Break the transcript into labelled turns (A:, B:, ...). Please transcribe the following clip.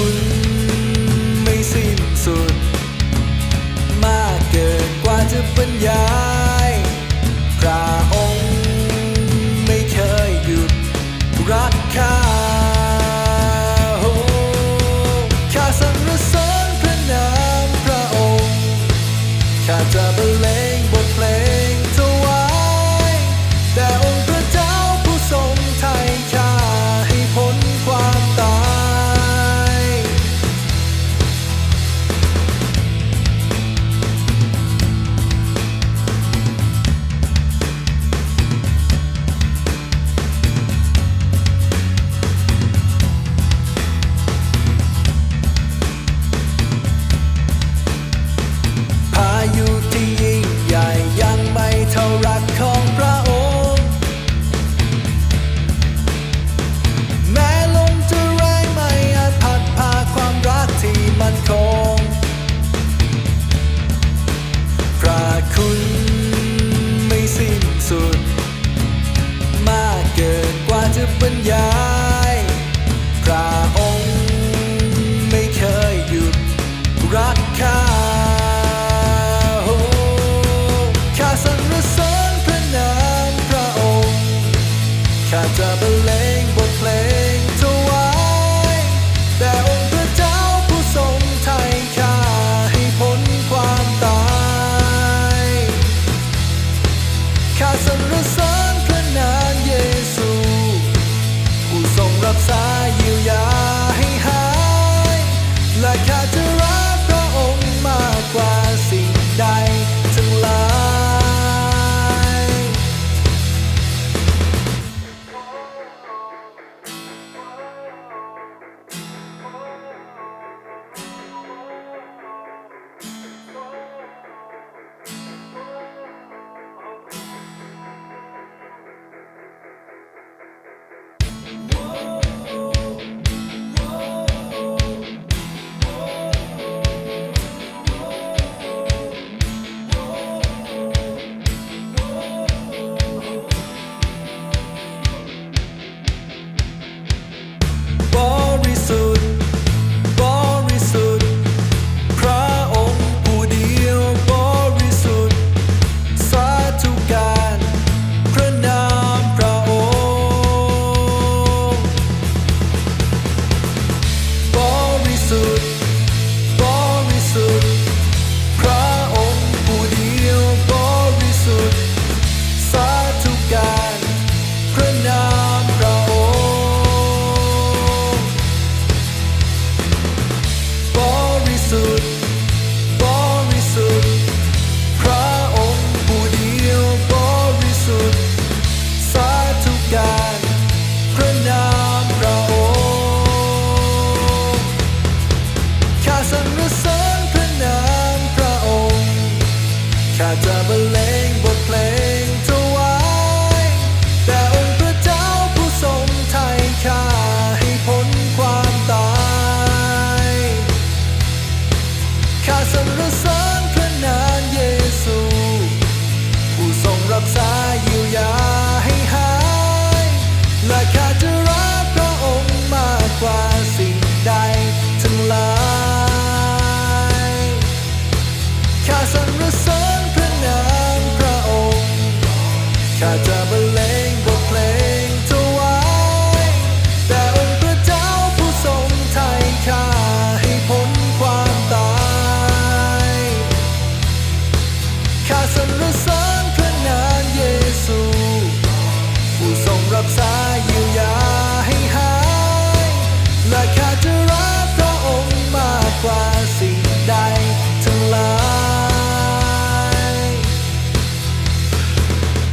A: คุณไม่สิ้นสุด มากเกินกว่าจะบรรยายพระองค์ไม่เคยหยุดรักข้าข้าสรรเสริญพระนามพระองค์ข้าจะบเล บรรยายพระองค์ไม่เคยหยุดรักข้า sud. traveling